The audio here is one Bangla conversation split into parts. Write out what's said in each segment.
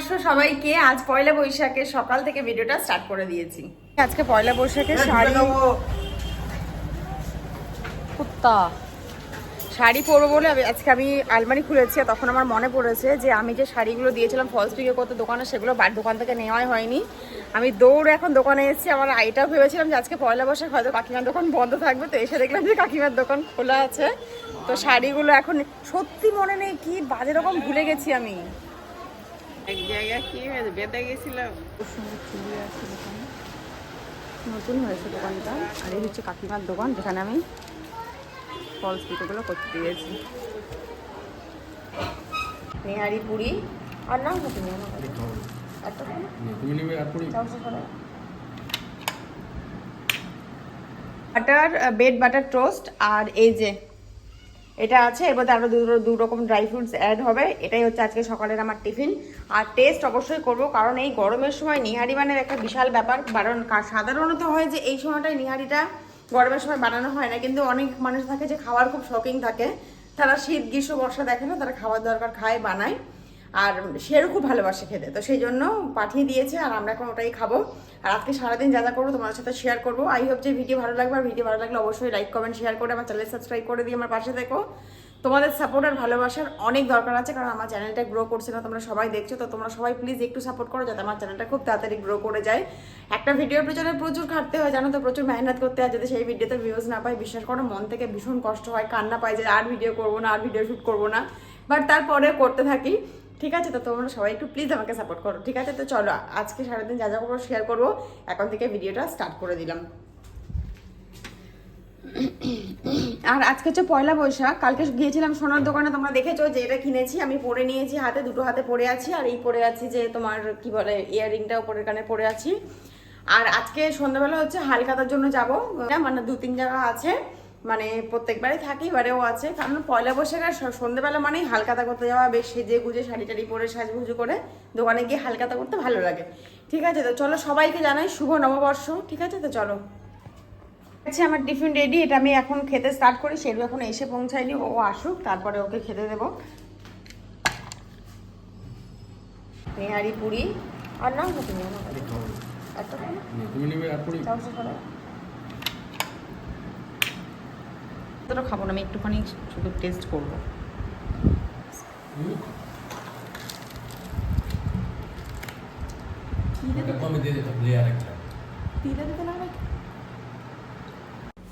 নববর্ষ সবাইকে আজ পয়লা বৈশাখের সকাল থেকে ভিডিওটা স্টার্ট করে দিয়েছি। আজকে পয়লা বৈশাখের শাড়ি কুত্তা। শাড়ি পরবো বলে আমি- আজকে আমি আলমারি খুলেছি আর তখন আমার মনে পড়েছে যে আমি যে শাড়িগুলো দিয়েছিলাম ফলস পিকে করতে দোকানে সেগুলো বাড়ির দোকান থেকে নেওয়াই হয়নি। আমি দৌড় এখন দোকানে এসেছি আমার আইটাও ভেবেছিলাম যে আজকে পয়লা বৈশাখ হয়তো কাকিমার দোকান বন্ধ থাকবে তো এসে দেখলাম যে কাকিমার দোকান খোলা আছে। তো শাড়িগুলো এখন সত্যি মনে নেই কি বাজে রকম ভুলে গেছি আমি। এক জায়গায় কি হয়েছে বেঁধে গেছিলাম? নতুন হয়েছে দোকানটা আর এই হচ্ছে কাকিমার দোকান যেখানে আমি ফলস পিকোগুলো করতে দিয়েছি। নেহারি পুরি আর নাও না তুমি আমার কাছে। একটা তুমি নেবে আর পুরি? বাটার বেড বাটার টোস্ট আর এই যে এটা আছে এবার মধ্যে আরও দু রকম ড্রাই ফ্রুটস অ্যাড হবে। এটাই হচ্ছে আজকে সকালের আমার টিফিন আর টেস্ট অবশ্যই করব, কারণ এই গরমের সময় নিহারি বানের একটা বিশাল ব্যাপার। কারণ সাধারণত হয় যে এই সময়টায় নিহারিটা গরমের সময় বানানো হয় না, কিন্তু অনেক মানুষ থাকে যে খাওয়ার খুব শখিং থাকে। তারা শীত, গ্রীষ্ম, বর্ষা দেখে না, তারা খাওয়ার দরকার খায়, বানায়। আর সেরও খুব ভালোবাসে খেতে। তো সেই জন্য পাঠিয়ে দিয়েছে আর আমরা এখন ওটাই খাব। আর আজকে সারাদিন যা যা করব তোমার সাথে শেয়ার করব। আই হোপ যে ভিডিও ভালো লাগবে, আর ভিডিও ভালো লাগলে অবশ্যই লাইক কমেন্ট শেয়ার করে আমার চ্যানেল সাবস্ক্রাইব করে দিয়ে আমার পাশে দেখো তোমাদের সাপোর্ট আর ভালোবাসার অনেক দরকার আছে, কারণ আমার চ্যানেলটা গ্রো করছে না, তোমরা সবাই দেখছ, তো তোমরা সবাই প্লিজ একটু সাপোর্ট করো যাতে আমার চ্যানেলটা খুব তাড়াতাড়ি গ্রো করে যায়। একটা ভিডিওর পেছনে প্রচুর খাটতে হয়, জানো তো, প্রচুর মেহনত করতে হয় যদি সেই ভিডিওতে ভিউজ না পাই। বিশ্বাস করো, মন থেকে ভীষণ কষ্ট হয়, কান্না পাই যে আর ভিডিও করব না, আর ভিডিও শ্যুট করব না। বাট তারপরে করতে থাকি। ঠিক আছে? তো তোমরা সবাই একটু প্লিজ আমাকে সাপোর্ট করো, ঠিক আছে? তো চলো, আজকে সারাদিন যা যা করব শেয়ার করব, এখন থেকে ভিডিওটা স্টার্ট করে দিলাম। আর আজকে হচ্ছে পয়লা বৈশাখ, কালকে গিয়েছিলাম সোনার দোকানে, তোমরা দেখেছ যে এটা কিনেছি, আমি পরে নিয়েছি হাতে, দুটো হাতে পরে আছি, আর এই পরে আছি যে তোমার কি বলে ইয়াররিংটা ওপরের কানে পরে আছি। আর আজকে সন্ধ্যাবেলা হচ্ছে হালকাতার জন্য যাব মানে দু তিন জায়গা আছে। মানে প্রত্যেকবারই থাকি এবারেও আছে। কারণ পয়লা বৈশাখ আর সন্ধ্যেবেলা মানেই হালকাতা করতে যাওয়া বেশ সেজে গুজে শাড়ি টাড়ি পরে সাজগুজু করে দোকানে গিয়ে হালকাতা করতে ভালো লাগে। ঠিক আছে তো চলো সবাইকে জানাই শুভ নববর্ষ। ঠিক আছে তো চলো। আচ্ছা আমার টিফিন রেডি এটা আমি এখন খেতে স্টার্ট করি। সেরু এখন এসে পৌঁছায়নি ও আসুক তারপরে ওকে খেতে দেবো। নেহারি পুরি। আর নাও না। তুমি আমার কাছে। একটা না? অতটা খাব না আমি একটুখানি শুধু টেস্ট করব তিলে দিতে একটা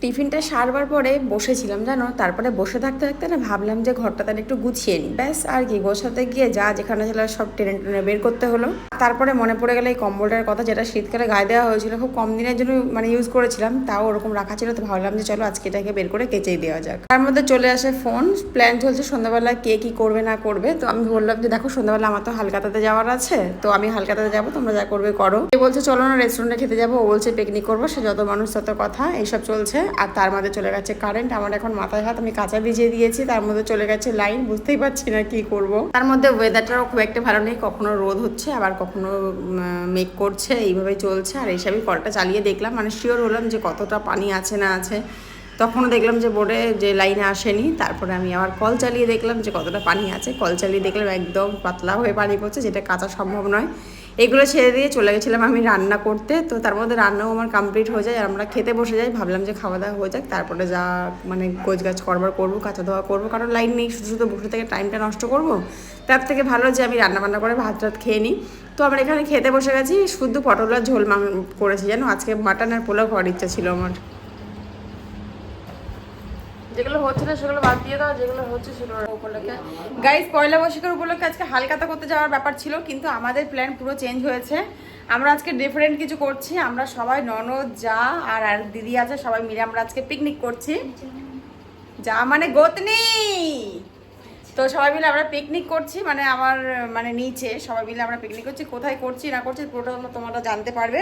টিফিনটা সারবার পরে বসেছিলাম, জানো? তারপরে বসে থাকতে থাকতে না ভাবলাম যে ঘরটা তাহলে একটু গুছিয়ে নিই। ব্যাস, আর কি, গোছাতে গিয়ে যা যেখানে ছিল সব টেনে টেনে বের করতে হলো। তারপরে মনে পড়ে গেল এই কম্বলটার কথা যেটা শীতকালে গায়ে দেওয়া হয়েছিল, খুব কম দিনের জন্য মানে ইউজ করেছিলাম, তাও ওরকম রাখা ছিল, তো ভাবলাম যে চলো আজকে এটাকে বের করে কেচেই দেওয়া যাক। তার মধ্যে চলে আসে ফোন প্ল্যান চলছে সন্ধ্যাবেলা কে কি করবে না করবে, তো আমি বললাম যে দেখো সন্ধ্যাবেলা আমার তো হালকাতাতে যাওয়ার আছে, তো আমি হালকাতাতে যাব, তোমরা যা করবে করো। এ বলছে, চলো না রেস্টুরেন্টে খেতে যাব, ও বলছে পিকনিক করব, সে যত মানুষ তত কথা, এইসব চলছে। আর তার মধ্যে চলে গেছে কারেন্ট আমার এখন মাথায় হাত আমি কাঁচা ভিজিয়ে দিয়েছি, তার মধ্যে চলে গেছে লাইন বুঝতেই পারছি না কি করব। তার মধ্যে ওয়েদারটাও খুব একটা ভালো নেই, কখনো রোদ হচ্ছে, আবার কখনো মেক করছে, এইভাবেই চলছে। আর এইসবই কলটা চালিয়ে দেখলাম মানে শিওর হলাম যে কতটা পানি আছে না আছে। তখন দেখলাম যে বোর্ডে যে লাইনে আসেনি, তারপরে আমি আবার কল চালিয়ে দেখলাম যে কতটা পানি আছে। কল চালিয়ে দেখলাম একদম পাতলা হয়ে পানি পড়ছে, যেটা কাঁচা সম্ভব নয়। এগুলো ছেড়ে দিয়ে চলে গেছিলাম আমি রান্না করতে। তো তার মধ্যে রান্নাও আমার কমপ্লিট হয়ে যায় আর আমরা খেতে বসে যাই। ভাবলাম যে খাওয়া দাওয়া হয়ে যাক, তারপরে যা মানে গোছ গাছ করবার করব, কাঁচা ধোয়া করব। কারণ লাইন নেই, শুধু শুধু বসে থেকে টাইমটা নষ্ট করব। তার থেকে ভালো যে আমি রান্না বান্না করে ভাত টাত খেয়ে নিই। তো আমরা এখানে খেতে বসে গেছি। শুধু পটল আর ঝোল মাং করেছি জানো? আজকে মাটন আর পোলাও খাওয়ার ইচ্ছা ছিল আমার। যেগুলো হচ্ছে না, সেগুলো বাদ দিয়ে দাও, যেগুলো হচ্ছে সেগুলো উপলক্ষে। গাইস পয়লা বৈশাখের উপলক্ষে আজকে হালকাতা করতে যাওয়ার ব্যাপার ছিল, কিন্তু আমাদের প্ল্যান পুরো চেঞ্জ হয়েছে। আমরা আজকে ডিফারেন্ট কিছু করছি, আমরা সবাই ননদ, যা আর আর দিদি আছে, সবাই মিলে আমরা আজকে পিকনিক করছি। যা মানে গোতনি! তো সবাই মিলে আমরা পিকনিক করছি মানে আমার মানে নিচে সবাই মিলে আমরা পিকনিক করছি, কোথায় করছি, না করছি, পুরোটা তোমরা জানতে পারবে।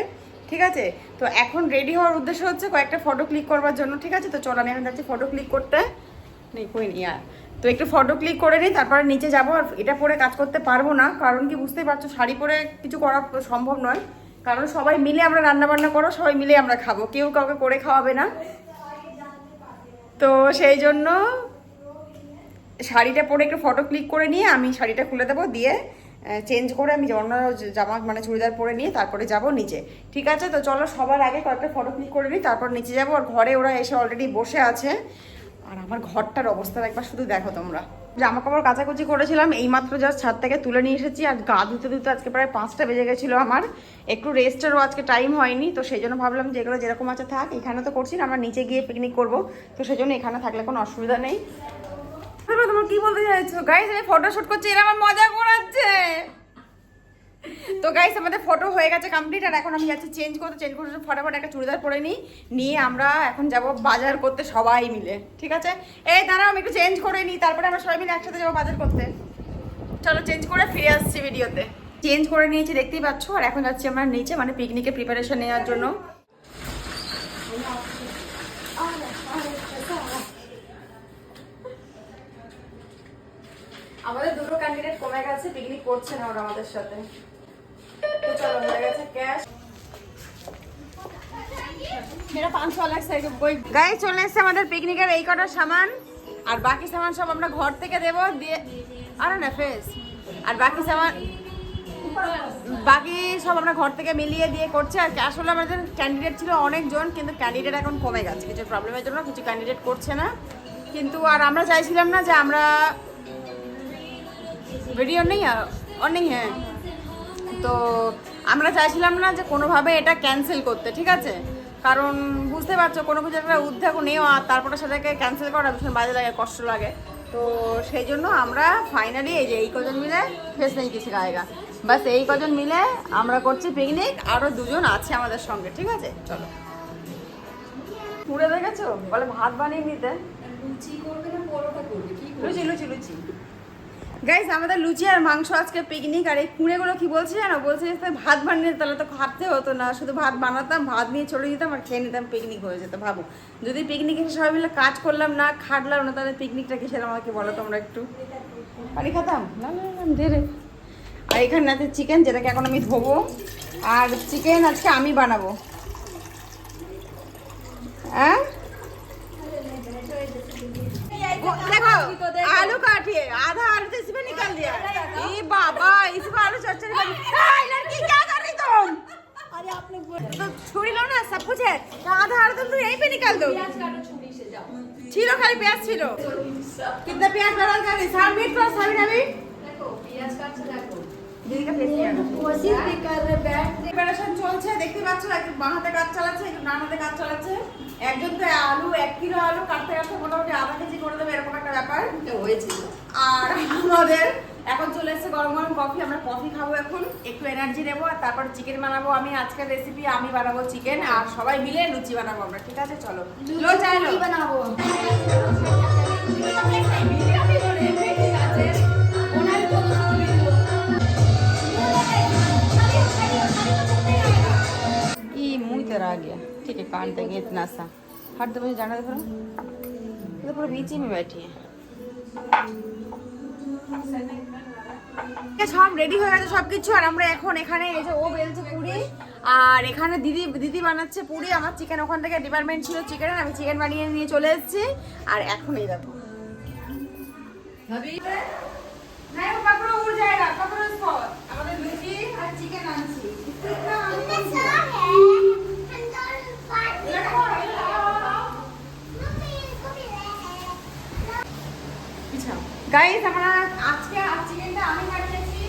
ঠিক আছে? তো এখন রেডি হওয়ার উদ্দেশ্য হচ্ছে কয়েকটা ফটো ক্লিক করবার জন্য, ঠিক আছে? তো চলো, আমি এখন যাচ্ছি ফটো ক্লিক করতে। নেই কই নি আর তো একটু ফটো ক্লিক করে নিই, তারপরে নিচে যাব, আর এটা পরে কাজ করতে পারব না, কারণ কি বুঝতেই পারছ, শাড়ি পরে কিছু করা সম্ভব নয়। কারণ সবাই মিলে আমরা রান্না বান্না করো, সবাই মিলে আমরা খাব, কেউ কাউকে করে খাওয়াবে না। তো সেই জন্য শাড়িটা পরে একটু ফটো ক্লিক করে নিয়ে আমি শাড়িটা খুলে দেবো, দিয়ে চেঞ্জ করে আমি অন্য জামা মানে চুড়িদার পরে নিয়ে তারপরে যাব নিচে। ঠিক আছে? তো চলো সবার আগে কয়েকটা ফটো ক্লিক করে নিই, তারপর নিচে যাব আর ঘরে ওরা এসে অলরেডি বসে আছে। আর আমার ঘরটার অবস্থা একবার শুধু দেখো তোমরা। জামা কাপড় কাচাকুচি করেছিলাম, এইমাত্র জাস্ট ছাদ থেকে তুলে নিয়ে এসেছি আর গা ধুতে ধুতে আজকে প্রায় পাঁচটা বেজে গেছিল আমার। একটু রেস্টেরও আজকে টাইম হয়নি, তো সেই জন্য ভাবলাম যে এগুলো যেরকম আছে থাক, এখানে তো করছি না, আমরা নিচে গিয়ে পিকনিক করব। তো সেই জন্য এখানে থাকলে কোনো অসুবিধা নেই। তারপরে তোমার কি বলতে চাইছো? গাইস আমি ফটোশুট করছি, এরা আমার মজা করাচ্ছে। তো গাইস আমাদের ফটো হয়ে গেছে কমপ্লিট আর এখন আমি যাচ্ছি চেঞ্জ করতে চেঞ্জ করতে ফটাফট একটা চুড়িদার পরে নিই, নিয়ে আমরা এখন যাব বাজার করতে সবাই মিলে, ঠিক আছে? এই দাঁড়াও, আমি একটু চেঞ্জ করে নিই, তারপরে আমরা সবাই মিলে একসাথে যাব বাজার করতে। চলো চেঞ্জ করে ফিরে আসছি ভিডিওতে চেঞ্জ করে নিয়েছি, দেখতেই পাচ্ছ? আর এখন যাচ্ছি আমরা নিচে মানে পিকনিকের প্রিপারেশন নেওয়ার জন্য। আমাদের দুটো ক্যান্ডিডেট কমে গেছে পিকনিক করছে না ওরা আমাদের সাথে। চলো হয়ে গেছে ক্যাশ চলে আমাদের পিকনিকের এই কটা সামান আর বাকি সামান সব আমরা ঘর থেকে দেবো দিয়ে না ফেস আর বাকি বাকি সব আমরা ঘর থেকে মিলিয়ে দিয়ে করছে আর আসলে আমাদের ক্যান্ডিডেট ছিল অনেকজন কিন্তু ক্যান্ডিডেট এখন কমে গেছে। কিছু প্রবলেমের জন্য কিছু ক্যান্ডিডেট করছে না। কিন্তু আর আমরা চাইছিলাম না যে আমরা ভিডিও নেই অনেক হ্যাঁ। তো আমরা চাইছিলাম না যে কোনোভাবে এটা ক্যান্সেল করতে ঠিক আছে? কারণ বুঝতে পারছ কোনো কিছু একটা উদ্যোগ নেওয়া তারপরে সেটাকে ক্যান্সেল করা ভীষণ বাজে লাগে কষ্ট লাগে। তো সেই জন্য আমরা ফাইনালি এই যে এই কজন মিলে ফেস নেই কিছু জায়গা বাস এই কজন মিলে আমরা করছি পিকনিক আরও দুজন আছে আমাদের সঙ্গে ঠিক আছে? চলো। পুড়ে দেখেছ? বলে ভাত বানিয়ে নিতে। লুচি লুচি লুচি। গাইস আমাদের লুচি আর মাংস আজকে পিকনিক আর এই কুড়েগুলো কি বলছে জানো? বলছে যে ভাত বানিয়ে তাহলে তো খাটতে হতো না। শুধু ভাত বানাতাম, ভাত নিয়ে চলে যেতাম আর খেয়ে নিতাম পিকনিক হয়ে যেত, ভাবো। যদি পিকনিক এসে সবাই মিলে কাজ করলাম, না খাটলাম না তাহলে পিকনিকটা কিসের? আমাকে বলো তোমরা একটু। পানি খাতাম? না আর এখানে আছে চিকেন যেটাকে এখন আমি ধোবো। আর চিকেন আজকে আমি বানাবো। হ্যাঁ देखो आलू काटिए आधा आलू तो इसमें निकल दिया ये बाबा इसमें आलू चौचर लड़की क्या कर रही तुम अरे आप तो छुरी लो ना सब कुछ है आधा आलू तुम तो यहीं पे निकल दो छीलो खाली प्याज छीलो कितना प्याज बदल कर रही सामने प्याज सामने अभी देखो प्याज काट প্রিপারেশন চলছে দেখতে পাচ্ছ একজন বাঁ কাজ চালাচ্ছে কাজ চালাচ্ছে। একজন তো আলু এক কিলো আলু কাটতে কাটতে মোটামুটি আধা কেজি করে দেবে এরকম একটা ব্যাপার। হয়েছিল। আর আমাদের এখন চলে এসেছে গরম গরম কফি আমরা কফি খাব এখন একটু এনার্জি নেব আর তারপর চিকেন বানাবো। আমি আজকের রেসিপি আমি বানাবো চিকেন আর সবাই মিলে লুচি বানাবো আমরা ঠিক আছে? চলো। বানাবো। ठीक है काट देंगे इतना सा हट दो मुझे जाना दो थोड़ा ये तो पूरा बीच ही में बैठी है সব রেডি হয়ে গেছে সবকিছু আর আমরা এখন এখানে এই যে ও বেলছে পুরি আর এখানে দিদি দিদি বানাচ্ছে পুরি আমার চিকেন ওখান থেকে ডিপার্টমেন্ট ছিল চিকেন আমি চিকেন বানিয়ে নিয়ে চলে এসেছি আর এখন এই দেখো नहीं वो पकड़ो उड़ जाएगा पकड़ो इसको গাইস আমরা আজকে আর আমি বানিয়েছি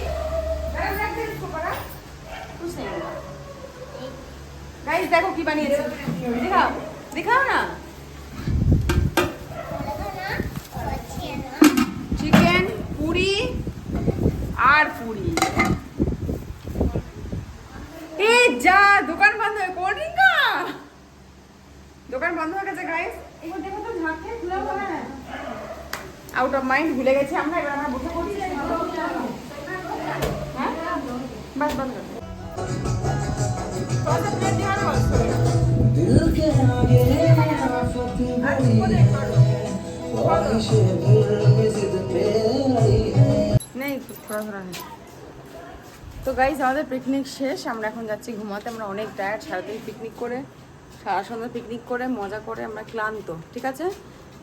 গরম রাখতে দিচ্ছো পারা খুশি গাইস দেখো কি বানিয়েছি। হ্যাঁ, দেখাও। হ্যাঁ। দেখাও না? আউট অফ মাইন্ড ভুলে গেছি আমরা, এবার আমরা বসে পড়ছি। হ্যাঁ? তো গাইজ আমাদের পিকনিক শেষ, আমরা এখন যাচ্ছি ঘুমাতে। আমরা অনেক টায়ার্ড সারাদিন পিকনিক করে, সারা সন্ধ্যা পিকনিক করে, মজা করে, আমরা ক্লান্ত, ঠিক আছে?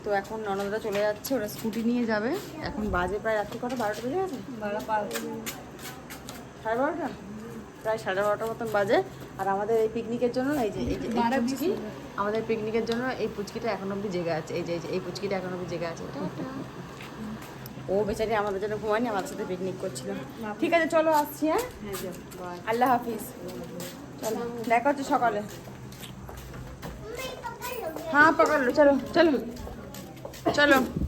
তো এখন ননদরা চলে যাচ্ছে ওরা স্কুটি নিয়ে যাবে। এখন বাজে প্রায় রাত্রি কটা? বারোটা বেজে গেছে? সাড়ে বারোটা? প্রায় সাড়ে বারোটার মতন বাজে। আর আমাদের এই পিকনিকের জন্য এই যে এই পুচকি আমাদের পিকনিকের জন্য এই পুচকিটা এখন অব্দি জেগে আছে। এই যে এই যে এই পুচকিটা এখন অব্দি জেগে আছে। ও বেচারি আমাদের জন্য ঘুমায়নি আমাদের সাথে পিকনিক করছিল। ঠিক আছে চলো আসছি হ্যাঁ? আল্লাহ হাফিজ। চলো দেখা হচ্ছে সকালে। হ্যাঁ পকড় লো চলো চলো। চলো।